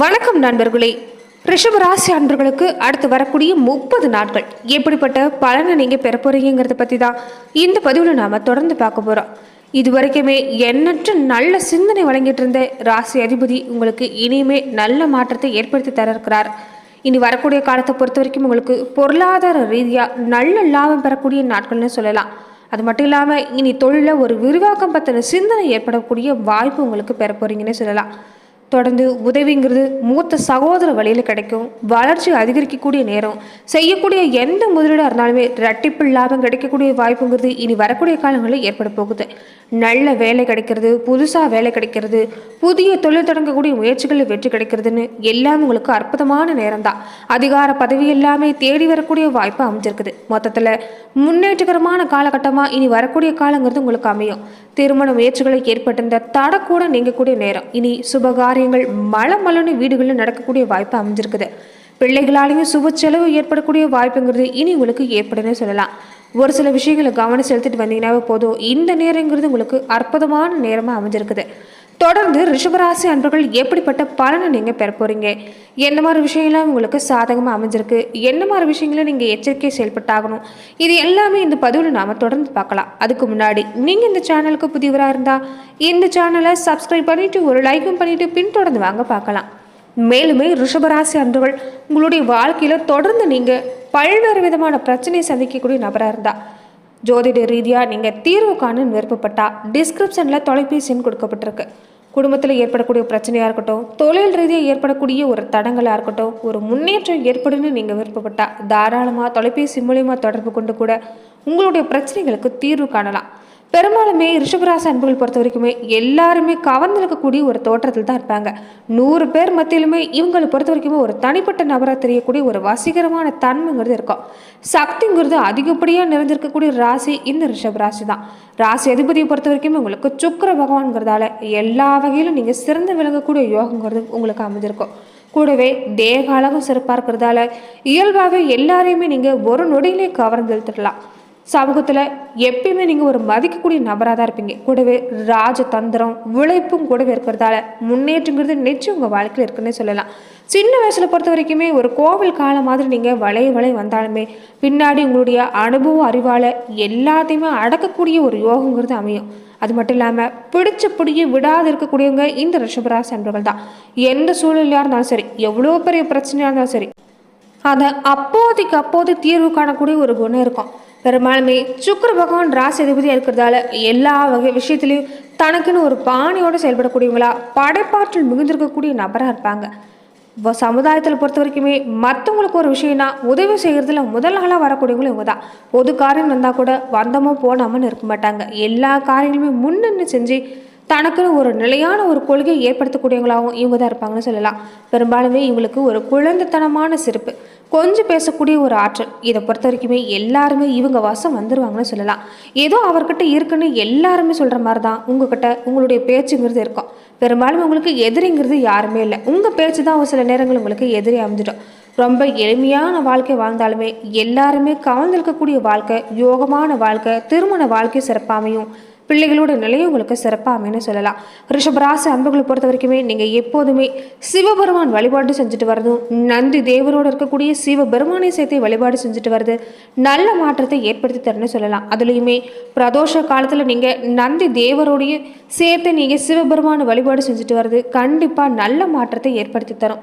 வணக்கம் நண்பர்களே. ரிஷபராசி அன்பர்களுக்கு அடுத்து வரக்கூடிய முப்பது நாட்கள். எப்படிப்பட்ட பலனை நீங்கள் பெற போறீங்கிறத பற்றி தான் இந்த பதிவில் நாம் தொடர்ந்து பார்க்க போகிறோம் இது வரைக்குமே எண்ணற்ற நல்ல சிந்தனை வழங்கிட்டு இருந்த ராசி அதிபதி உங்களுக்கு இனிமே நல்ல மாற்றத்தை ஏற்படுத்தி தர இருக்கிறார் இனி வரக்கூடிய காலத்தை பொறுத்த வரைக்கும் உங்களுக்கு பொருளாதார ரீதியாக நல்ல லாபம் பெறக்கூடிய நாட்கள்னு சொல்லலாம். அது மட்டும் இல்லாமல் இனி தொழிலில் ஒரு விரிவாக்கம் பற்றின சிந்தனை ஏற்படக்கூடிய வாய்ப்பு உங்களுக்கு பெற போறீங்கன்னு சொல்லலாம். தொடர்ந்து உதவிங்கிறது மூத்த சகோதர வழியில் கிடைக்கும். வளர்ச்சி அதிகரிக்கக்கூடிய நேரம். செய்யக்கூடிய எந்த முதலீடாக இருந்தாலுமே ரெட்டிப்பு லாபம் கிடைக்கக்கூடிய வாய்ப்புங்கிறது இனி வரக்கூடிய காலங்களில் ஏற்பட போகுது. நல்ல வேலை கிடைக்கிறது புதுசாக வேலை கிடைக்கிறது புதிய தொழில் தொடங்கக்கூடிய முயற்சிகளில் வெற்றி கிடைக்கிறதுன்னு எல்லாம் உங்களுக்கு அற்புதமான நேரம் தான் அதிகார பதவி எல்லாமே தேடி வரக்கூடிய வாய்ப்பு அமைஞ்சிருக்குது. மொத்தத்தில் முன்னேற்றகரமான காலகட்டமாக இனி வரக்கூடிய காலங்கிறது உங்களுக்கு அமையும். திருமண முயற்சிகளை ஏற்பட்டிருந்த தடக்கூட நீங்கக்கூடிய நேரம். இனி சுபகாரியங்கள் மல மலனு வீடுகளில் நடக்கக்கூடிய வாய்ப்பு அமைஞ்சிருக்குது. பிள்ளைகளாலையும் சுப செலவு ஏற்படக்கூடிய வாய்ப்புங்கிறது இனி உங்களுக்கு ஏற்படுன்னு சொல்லலாம். ஒரு சில விஷயங்களை கவனம் செலுத்திட்டு வந்தீங்கன்னாவே போதும். இந்த நேரங்கிறது உங்களுக்கு அற்புதமான நேரமாக அமைஞ்சிருக்குது. தொடர்ந்து ரிஷபராசி அன்பர்கள் எப்படிப்பட்ட பலனை நீங்கள் பெற போகிறீங்க என்ன மாதிரி விஷயங்கள்லாம் உங்களுக்கு சாதகமாக அமைஞ்சிருக்கு? என்ன மாதிரி விஷயங்களும் நீங்கள் எச்சரிக்கை செயல்பட்டாகணும்? இது எல்லாமே இந்த பதிவில் நாம் தொடர்ந்து பார்க்கலாம். அதுக்கு முன்னாடி நீங்கள் இந்த சேனலுக்கு புதியவராக இருந்தால் இந்த சேனலை சப்ஸ்கிரைப் பண்ணிவிட்டு ஒரு லைக்கும் பண்ணிவிட்டு பின்தொடர்ந்து வாங்க பார்க்கலாம். மேலுமே ரிஷபராசி அன்பர்கள் உங்களுடைய வாழ்க்கையில் தொடர்ந்து நீங்கள் பல்வேறு விதமான பிரச்சனையை சந்திக்கக்கூடிய நபராக இருந்தால் ஜோதிட ரீதியாக நீங்கள் தீர்வு காண விருப்பப்பட்டா டிஸ்கிரிப்ஷனில் தொலைபேசி எண் கொடுக்கப்பட்டிருக்கு. குடும்பத்தில் ஏற்படக்கூடிய பிரச்சனையாக இருக்கட்டும் தொழில் ரீதியாக ஏற்படக்கூடிய ஒரு தடங்களாக இருக்கட்டும் ஒரு முன்னேற்றம் ஏற்படுன்னு நீங்கள் விருப்பப்பட்டால் தாராளமாக தொலைபேசி மூலயமா தொடர்பு கொண்டு கூட உங்களுடைய பிரச்சனைகளுக்கு தீர்வு காணலாம். பெரும்பாலுமே ரிஷபராசி அன்புகள் பொறுத்த வரைக்குமே எல்லாருமே கவர்ந்திருக்கக்கூடிய ஒரு தோற்றத்தில் தான் இருப்பாங்க. நூறு பேர் மத்தியிலுமே இவங்களை பொறுத்த வரைக்குமே ஒரு தனிப்பட்ட நபராக தெரியக்கூடிய ஒரு வசீகரமான தன்மைங்கிறது இருக்கும். சக்திங்கிறது அதிகப்படியாக நிறைஞ்சிருக்கக்கூடிய ராசி இந்த ரிஷப் ராசி தான். ராசி அதிபதியை பொறுத்த வரைக்குமே உங்களுக்கு சுக்கர பகவான்கிறதால எல்லா வகையிலும் நீங்கள் சிறந்து விளங்கக்கூடிய யோகங்கிறது உங்களுக்கு அமைஞ்சிருக்கும். கூடவே தேக அளவும் சிறப்பாக இருக்கிறதால இயல்பாகவே எல்லாரையுமே நீங்கள் ஒரு நொடியிலே கவர்ந்து இழுத்துடலாம். சமூகத்தில் எப்பயுமே நீங்கள் ஒரு மதிக்கக்கூடிய நபராக தான் இருப்பீங்க. கூடவே ராஜதந்திரம் உழைப்பும் கூடவே இருக்கிறதால முன்னேற்றங்கிறது நிச்சயம் உங்கள் வாழ்க்கையில் இருக்குன்னே சொல்லலாம். சின்ன வயசில் பொறுத்த வரைக்குமே ஒரு கோவில் காலம் மாதிரி நீங்கள் வளைய வளைய வந்தாலுமே பின்னாடி உங்களுடைய அனுபவம் அறிவால் எல்லாத்தையுமே அடக்கக்கூடிய ஒரு யோகங்கிறது அமையும். அது மட்டும் இல்லாமல் பிடிச்ச பிடிய விடாது இருக்கக்கூடியவங்க இந்த ரிஷபராசி அன்பர்கள் தான். எந்த சூழ்நிலையாக இருந்தாலும் சரி எவ்வளோ பெரிய பிரச்சனையாக இருந்தாலும் சரி அதை அப்போதைக்கு அப்போது தீர்வு காணக்கூடிய ஒரு குணம் இருக்கும். பெரும்பாலுமே சுக்கர பகவான் ராசி அதிபதியாக இருக்கிறதால எல்லா வகை விஷயத்துலையும் தனக்குன்னு ஒரு பாணியோடு செயல்படக்கூடியவங்களா படைப்பாற்றல் மிகுந்திருக்கக்கூடிய நபராக இருப்பாங்க. சமுதாயத்தில் பொறுத்த வரைக்குமே மற்றவங்களுக்கு ஒரு விஷயம்னா உதவி செய்கிறதுல முதல் நாளாக வரக்கூடியவங்களும் இவங்க தான் பொது காரியம் வந்தால் கூட வந்தமோ போனாமன்னு இருக்க மாட்டாங்க. எல்லா காரியங்களுமே முன்னென்னு செஞ்சு தனக்குன்னு ஒரு நிலையான ஒரு கொள்கையை ஏற்படுத்தக்கூடியவங்களாகவும் இவங்க தான் இருப்பாங்கன்னு சொல்லலாம். பெரும்பாலுமே இவங்களுக்கு ஒரு குழந்தைத்தனமான சிறப்பு கொஞ்சம் பேசக்கூடிய ஒரு ஆற்றல். இதை பொறுத்த வரைக்குமே எல்லாருமே இவங்க வாசம் வந்துடுவாங்கன்னு சொல்லலாம். ஏதோ அவர்கிட்ட இருக்குன்னு எல்லாருமே சொல்கிற மாதிரி தான் உங்ககிட்ட உங்களுடைய பேச்சுங்கிறது இருக்கும். பெரும்பாலும் உங்களுக்கு எதிரிங்கிறது யாருமே இல்லை. உங்கள் பேச்சு தான் ஒரு சில நேரங்கள் உங்களுக்கு எதிரி அமைஞ்சிடும். ரொம்ப எளிமையான வாழ்க்கை வாழ்ந்தாலுமே எல்லாருமே கவர்ந்திருக்கக்கூடிய வாழ்க்கை யோகமான வாழ்க்கை திருமண வாழ்க்கை சிறப்பாமையும் பிள்ளைகளோட நிலையும் உங்களுக்கு சிறப்பாக அமைன்னு சொல்லலாம். ரிஷபராசி அன்புகளை பொறுத்த வரைக்குமே நீங்கள் எப்போதுமே சிவபெருமான் வழிபாடு செஞ்சுட்டு வரதும் நந்தி தேவரோடு இருக்கக்கூடிய சிவபெருமானை சேர்த்து வழிபாடு செஞ்சுட்டு வருது நல்ல மாற்றத்தை ஏற்படுத்தி தரணும்னு சொல்லலாம். அதுலேயுமே பிரதோஷ காலத்தில் நீங்கள் நந்தி தேவரோடைய சேர்த்து நீங்கள் சிவபெருமான வழிபாடு செஞ்சுட்டு வருது கண்டிப்பாக நல்ல மாற்றத்தை ஏற்படுத்தி தரும்.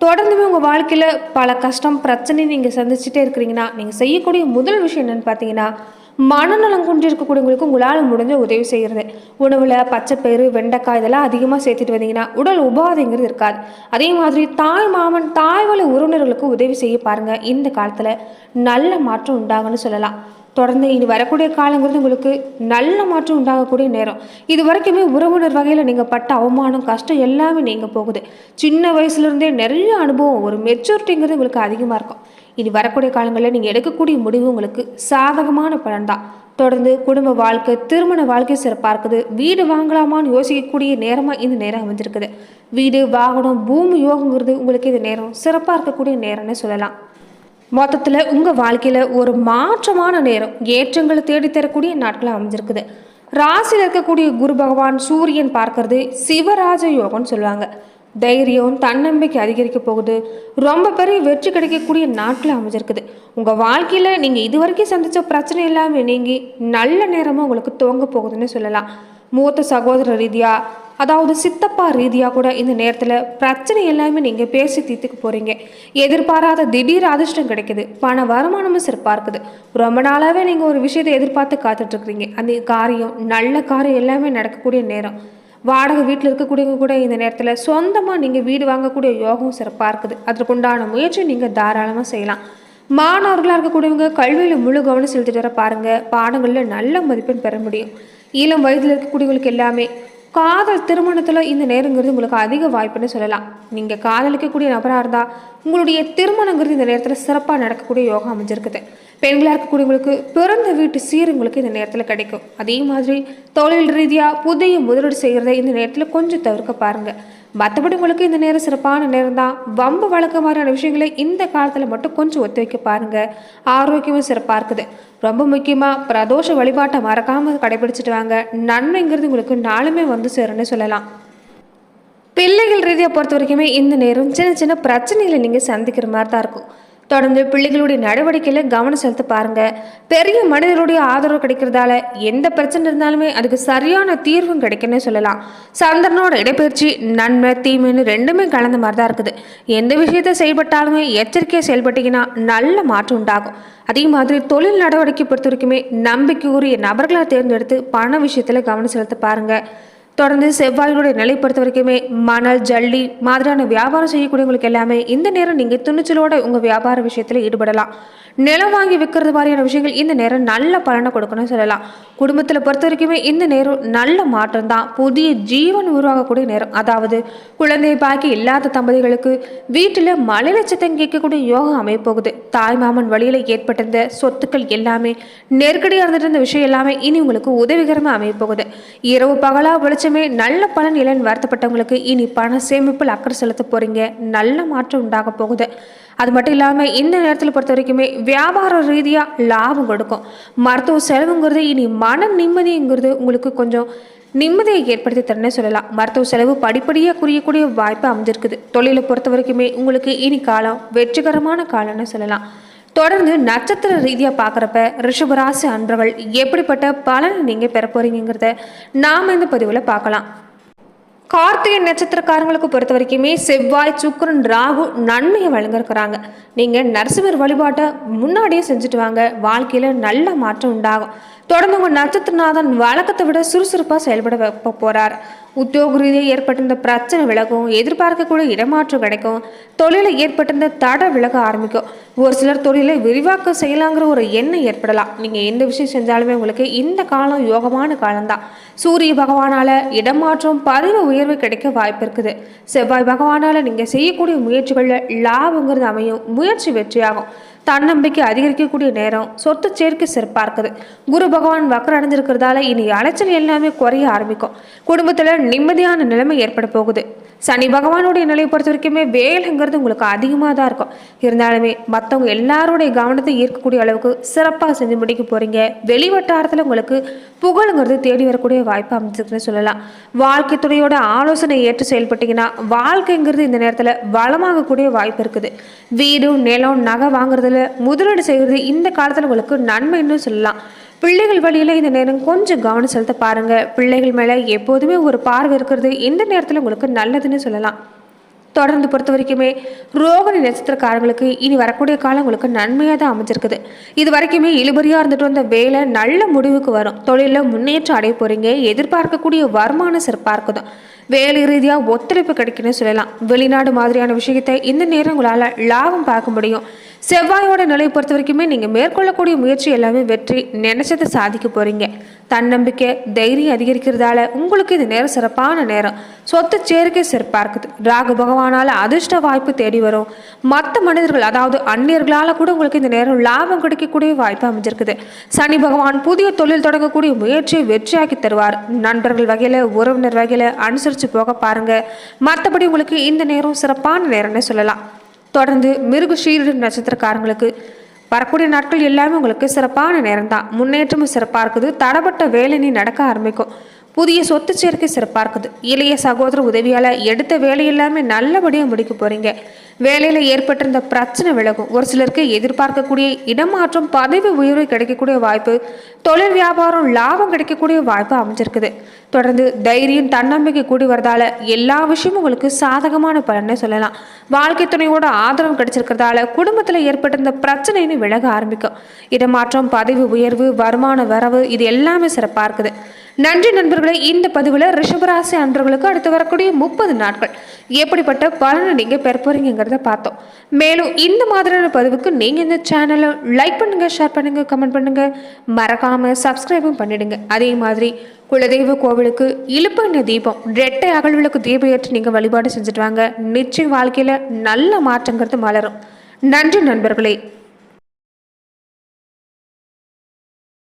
தொடர்ந்துமே உங்கள் வாழ்க்கையில் பல கஷ்டம் பிரச்சனை நீங்கள் சந்திச்சுட்டே இருக்கிறீங்கன்னா நீங்கள் செய்யக்கூடிய முதல் விஷயம் என்னென்னு பார்த்தீங்கன்னா மனநலம் கொண்டு இருக்கக்கூடியவங்களுக்கு உங்களால் முடிஞ்ச உதவி செய்கிறது உணவில் பச்சைப்பயிறு வெண்டைக்காய் இதெல்லாம் அதிகமாக சேர்த்துட்டு வந்தீங்கன்னா உடல் உபாதைங்கிறது இருக்காது. அதே மாதிரி தாய் மாமன் தாய் வழி உறவினர்களுக்கு உதவி செய்ய பாருங்கள் இந்த காலத்தில் நல்ல மாற்றம் உண்டாகும்னு சொல்லலாம். தொடர்ந்து இனி வரக்கூடிய காலங்கிறது உங்களுக்கு நல்ல மாற்றம் உண்டாகக்கூடிய நேரம். இது வரைக்குமே உறவினர் வகையில் நீங்கள் பட்ட அவமானம் கஷ்டம் எல்லாமே நீங்கள் போகுது. சின்ன வயசுலேருந்தே நிறைய அனுபவம் ஒரு மெச்சூரிட்டிங்கிறது உங்களுக்கு அதிகமாக இருக்கும். இனி வரக்கூடிய காலங்களில் நீங்கள் எடுக்கக்கூடிய முடிவு உங்களுக்கு சாதகமான பலன் தான் தொடர்ந்து குடும்ப வாழ்க்கை திருமண வாழ்க்கை சிறப்பாக இருக்குது வீடு வாங்கலாமான்னு யோசிக்கக்கூடிய நேரமாக இந்த நேரம் அமைஞ்சிருக்குது. வீடு வாகனம் பூமி யோகங்கிறது உங்களுக்கு இந்த நேரம் சிறப்பாக இருக்கக்கூடிய நேரம்னு சொல்லலாம். மொத்தத்தில் உங்கள் வாழ்க்கையில் ஒரு மாற்றமான நேரம் ஏற்றங்களை தேடித்தரக்கூடிய நாட்கள் அமைஞ்சிருக்குது. ராசியில் இருக்கக்கூடிய குரு பகவான் சூரியன் பார்க்கறது சிவராஜ யோகம்னு சொல்லுவாங்க. தைரியம் தன்னம்பிக்கை அதிகரிக்க போகுது. ரொம்ப பெரிய வெற்றி கிடைக்கக்கூடிய நாட்கள் அமைஞ்சிருக்குது. உங்கள் வாழ்க்கையில் நீங்கள் இது வரைக்கும் சந்தித்த பிரச்சனை எல்லாமே நீங்கி நல்ல நேரமாக உங்களுக்கு துவங்க போகுதுன்னு சொல்லலாம். மூத்த சகோதர ரீதியாக அதாவது சித்தப்பா ரீதியாக கூட இந்த நேரத்தில் பிரச்சனை எல்லாமே நீங்கள் பேசி தீர்த்துக்க போகிறீங்க எதிர்பாராத திடீர் அதிர்ஷ்டம் கிடைக்குது. பண வருமானமும் சிறப்பாக இருக்குது ரொம்ப நாளாகவே நீங்கள் ஒரு விஷயத்தை எதிர்பார்த்து காத்துட்ருக்குறீங்க அந்த காரியம் நல்ல காரியம் எல்லாமே நடக்கக்கூடிய நேரம். வாடகை வீட்டில் இருக்கக்கூடியவங்க கூட இந்த நேரத்தில் சொந்தமாக நீங்கள் வீடு வாங்கக்கூடிய யோகம் சிறப்பாக இருக்குது. அதற்குண்டான முயற்சி நீங்கள் தாராளமாக செய்யலாம். மாணவர்களாக இருக்கக்கூடியவங்க கல்வியில் முழு கவனம் செலுத்திட்டு வர பாருங்கள் பாடங்களில் நல்ல மதிப்பெண் பெற முடியும். இளம் வயதில் இருக்கக்கூடியவங்களுக்கு எல்லாமே காதல் திருமணத்தில் இந்த நேரங்கிறது உங்களுக்கு அதிக வாய்ப்புன்னு சொல்லலாம். நீங்கள் காதலிக்கக்கூடிய நபராக இருந்தால் உங்களுடைய திருமணங்கிறது இந்த நேரத்தில் சிறப்பாக நடக்கக்கூடிய யோகம் அமைஞ்சிருக்குது. பெண்களாக இருக்கக்கூடியவங்களுக்கு பிறந்த வீட்டு சீர் உங்களுக்கு இந்த நேரத்தில் கிடைக்கும். அதே மாதிரி தொழில் ரீதியாக புதிய முதலீடு செய்கிறத இந்த நேரத்தில் கொஞ்சம் தவிர்க்க பாருங்கள் மற்றபடி உங்களுக்கு இந்த நேரம் சிறப்பான நேரம் தான் வம்பு வழக்க மாதிரியான விஷயங்களை இந்த காலத்தில் மட்டும் கொஞ்சம் ஒத்தி வைக்க பாருங்கள் ஆரோக்கியமும் சிறப்பாக இருக்குது. ரொம்ப முக்கியமாக பிரதோஷ வழிபாட்டை மறக்காமல் கடைபிடிச்சிட்டு வாங்க. நன்மைங்கிறது உங்களுக்கு நாளுமே வந்து சேரும்னு சொல்லலாம். பிள்ளைகள் ரீதியாக பொறுத்த வரைக்குமே இந்த நேரம் சின்ன சின்ன பிரச்சனைகளை நீங்கள் சந்திக்கிற மாதிரி தான் இருக்கும். தொடர்ந்து பிள்ளைகளுடைய நடவடிக்கையில் கவனம் செலுத்த பாருங்க. பெரிய மனிதருடைய ஆதரவு கிடைக்கிறதால எந்த பிரச்சனை இருந்தாலுமே அதுக்கு சரியான தீர்வும் கிடைக்கும்னு சொல்லலாம். சந்திரனோட இடப்பெயர்ச்சி நன்மை தீமைன்னு ரெண்டுமே கலந்த மாதிரி தான் இருக்குது. எந்த விஷயத்தை செயல்பட்டாலுமே எச்சரிக்கையாக செயல்பட்டீங்கன்னா நல்ல மாற்றம் உண்டாகும். அதே மாதிரி தொழில் நடவடிக்கை பொறுத்த வரைக்குமே நம்பிக்கைக்குரிய நபர்களை தேர்ந்தெடுத்து பண விஷயத்தில் கவனம் செலுத்த பாருங்கள் தொடர்ந்து செவ்வாயுடைய நிலை பொறுத்த வரைக்குமே மணல் ஜல்லி மாதிரியான வியாபாரம் செய்யக்கூடியவங்களுக்கு எல்லாமே இந்த நேரம் நீங்கள் துணிச்சலோட உங்கள் வியாபார விஷயத்தில் ஈடுபடலாம். நிலம் வாங்கி விற்கிறது மாதிரியான விஷயங்கள் இந்த நேரம் நல்ல பலனை கொடுக்கணும்னு சொல்லலாம். குடும்பத்தில் பொறுத்த வரைக்குமே இந்த நேரம் நல்ல மாற்றம் தான். புதிய ஜீவன் உருவாகக்கூடிய நேரம். அதாவது குழந்தையை பாக்கி இல்லாத தம்பதிகளுக்கு வீட்டில் மலை லட்சத்தம் கேட்கக்கூடிய யோகம் அமைப்போகுது தாய் மாமன் வழியில் ஏற்பட்டிருந்த சொத்துக்கள் எல்லாமே நெருக்கடியாக இருந்துட்டு இருந்த விஷயம் எல்லாமே இனி உங்களுக்கு உதவிகரமாக அமைப்போகுது இரவு பகலாக வெளிச்சமே நல்ல பலன் இல்லைன்னு வருத்தப்பட்டவங்களுக்கு இனி பண சேமிப்பில் அக்கறை செலுத்த போகிறீங்க நல்ல மாற்றம் உண்டாக போகுது. அது மட்டும் இல்லாமல் இந்த நேரத்தில் பொறுத்த வரைக்குமே வியாபார ரீதியாக லாபம் கொடுக்கும். மருத்துவ செலவுங்கிறது இனி மன நிம்மதிங்கிறது உங்களுக்கு கொஞ்சம் நிம்மதியை ஏற்படுத்தி தரனே சொல்லலாம். மருத்துவ செலவு படிப்படியாக குறையக்கூடிய வாய்ப்பு அமைஞ்சிருக்குது. தொழிலை பொறுத்த வரைக்குமே உங்களுக்கு இனி காலம் வெற்றிகரமான காலம்னு சொல்லலாம். தொடர்ந்து நட்சத்திர ரீதியாக பார்க்குறப்ப ரிஷபராசி அன்பர்கள் எப்படிப்பட்ட பலனை நீங்கள் பெற போகிறீங்கிறத நாம் இந்த பதிவில் பார்க்கலாம். கார்த்திகை நட்சத்திரக்காரங்களுக்கு பொறுத்த வரைக்குமே செவ்வாய் சுக்கரன் ராகு நன்மையை வழங்கிருக்கிறாங்க நீங்கள் நரசிம்மர் வழிபாட்டை முன்னாடியே செஞ்சுட்டு வாங்க. வாழ்க்கையில் நல்ல மாற்றம் உண்டாகும். தொடர்ந்து உங்கள் நட்சத்திரநாதன் வழக்கத்தை விட சுறுசுறுப்பாக செயல்பட வைப்ப போகிறார் உத்தியோக ரீதியாக ஏற்பட்டிருந்த பிரச்சனை விலகும் எதிர்பார்க்கக்கூடிய இடமாற்றம் கிடைக்கும் தொழிலில் ஏற்பட்டிருந்த தடை விலக ஆரம்பிக்கும். ஒரு சிலர் தொழிலை விரிவாக்கம் செய்யலாங்கிற ஒரு எண்ணம் ஏற்படலாம். நீங்கள் எந்த விஷயம் செஞ்சாலுமே உங்களுக்கு இந்த காலம் யோகமான காலம்தான். சூரிய பகவானால் இடமாற்றம் பதவி உயர்வு கிடைக்க வாய்ப்பு இருக்குது செவ்வாய் பகவானால் நீங்கள் செய்யக்கூடிய முயற்சிகளில் லாபங்கிறது அமையும். முயற்சி வெற்றியாகும். தன்னம்பிக்கை அதிகரிக்கக்கூடிய நேரம் சொத்து சேர்க்கை சிறப்பாக இருக்குது. குரு பகவான் வக்கரம் அடைஞ்சிருக்கிறதால இனி அலைச்சல் எல்லாமே குறைய ஆரம்பிக்கும். குடும்பத்தில் நிம்மதியான நிலைமை ஏற்பட போகுது. சனி பகவானுடைய நிலையை பொறுத்த வரைக்குமே வேலைங்கிறது உங்களுக்கு அதிகமாக தான் இருக்கும். இருந்தாலுமே மற்றவங்க எல்லாருடைய கவனத்தை ஈர்க்கக்கூடிய அளவுக்கு சிறப்பாக செஞ்சு முடிக்க போகிறீங்க வெளி வட்டாரத்தில் உங்களுக்கு புகழுங்கிறது தேடி வரக்கூடிய வாய்ப்பு அமைச்சிருக்குன்னு சொல்லலாம். வாழ்க்கை துணையோட ஆலோசனை ஏற்று செயல்பட்டீங்கன்னா வாழ்க்கைங்கிறது இந்த நேரத்தில் வளமாகக்கூடிய வாய்ப்பு இருக்குது. வீடு நிலம் நகை வாங்குறதுல முதலீடு செய்கிறது இந்த காலத்தில் உங்களுக்கு நன்மைன்னு சொல்லலாம். பிள்ளைகள் வழியில் இந்த நேரம் கொஞ்சம் கவனம் செலுத்த பாருங்கள் பிள்ளைகள் மேலே எப்போதுமே ஒரு பார்வை இருக்கிறது. இந்த நேரத்தில் உங்களுக்கு நல்லதுன்னு சொல்லலாம். தொடர்ந்து பொறுத்த வரைக்குமே ரோகிணி நட்சத்திரக்காரங்களுக்கு இனி வரக்கூடிய காலம் உங்களுக்கு நன்மையாக தான் அமைஞ்சிருக்குது. இது வரைக்குமே இழுபறியாக இருந்துட்டு வந்த வேலை நல்ல முடிவுக்கு வரும். தொழிலில் முன்னேற்றம் அடைய போகிறீங்க எதிர்பார்க்கக்கூடிய வருமானம் சிறப்பாக இருக்குது வேலை ரீதியாக ஒத்துழைப்பு கிடைக்குன்னு சொல்லலாம். வெளிநாடு மாதிரியான விஷயத்தை இந்த நேரம் உங்களால் லாபம் பார்க்க முடியும். செவ்வாயோட நிலையை பொறுத்த வரைக்குமே நீங்கள் மேற்கொள்ளக்கூடிய முயற்சி எல்லாமே வெற்றி நினைச்சதை சாதிக்க போகிறீங்க தன்னம்பிக்கை தைரியம் அதிகரிக்கிறதால உங்களுக்கு இது நேரம் சிறப்பான நேரம். சொத்து சேர்க்கை சிறப்பாக இருக்குது ராகு பகவானால் அதிர்ஷ்ட வாய்ப்பு தேடி வரும். மற்ற மனிதர்கள் அதாவது அந்நியர்களால் கூட உங்களுக்கு இந்த நேரம் லாபம் கிடைக்கக்கூடிய வாய்ப்பு அமைஞ்சிருக்குது. சனி பகவான் புதிய தொழில் தொடங்கக்கூடிய முயற்சியை வெற்றியாக்கி தருவார். நண்பர்கள் வகையில் உறவினர் வகையில் அனுசரித்து போக பாருங்கள் மற்றபடி உங்களுக்கு இந்த நேரம் சிறப்பான நேரம்னு சொல்லலாம். தொடர்ந்து மிருக ஷீரடு நட்சத்திரக்காரங்களுக்கு வரக்கூடிய நாட்கள் எல்லாமே உங்களுக்கு சிறப்பான நேரம் தான் முன்னேற்றமும் சிறப்பாக இருக்குது. தடப்பட்ட வேலை நீ நடக்க ஆரம்பிக்கும். புதிய சொத்து சேர்க்கை சிறப்பாக இருக்குது. இளைய சகோதர உதவியால் எடுத்த வேலை எல்லாமே நல்லபடியாக முடிக்க போகிறீங்க வேலையில் ஏற்பட்டிருந்த பிரச்சனை விலகும். ஒரு சிலருக்கு எதிர்பார்க்கக்கூடிய இடமாற்றம் பதவி உயர்வு கிடைக்கக்கூடிய வாய்ப்பு தொழில் வியாபாரம் லாபம் கிடைக்கக்கூடிய வாய்ப்பு அமைஞ்சிருக்குது. தொடர்ந்து தைரியம் தன்னம்பிக்கை கூடி வரதால எல்லா விஷயமும் உங்களுக்கு சாதகமான பலனை சொல்லலாம். வாழ்க்கை துணையோட ஆதரவு கிடைச்சிருக்கிறதால குடும்பத்தில் ஏற்பட்டிருந்த பிரச்சனைன்னு விலக ஆரம்பிக்கும். இடமாற்றம் பதவி உயர்வு வருமான வரவு இது எல்லாமே சிறப்பாக இருக்குது. நன்றி நண்பர்களே இந்த பதிவில் ரிஷபராசி அன்றர்களுக்கு அடுத்து வரக்கூடிய முப்பது நாட்கள். எப்படிப்பட்ட பலனை நீங்கள் பெற அப்படிங்கிறத பார்த்தோம். மேலும் இந்த மாதிரியான பதிவுக்கு நீங்கள் இந்த சேனலை லைக் பண்ணுங்கள் ஷேர் பண்ணுங்க கமெண்ட் பண்ணுங்க. மறக்காமல் சப்ஸ்கிரைபும் பண்ணிடுங்க. அதே மாதிரி குலதெய்வ கோவிலுக்கு இழுப்பண்ண தீபம் ரெட்டை அகழ்விளக்கு தீபம் ஏற்று நீங்கள் வழிபாடு செஞ்சுட்டு வாங்க. நிச்சயம் வாழ்க்கையில் நல்ல மாற்றங்கிறது மலரும். நன்றி நண்பர்களே.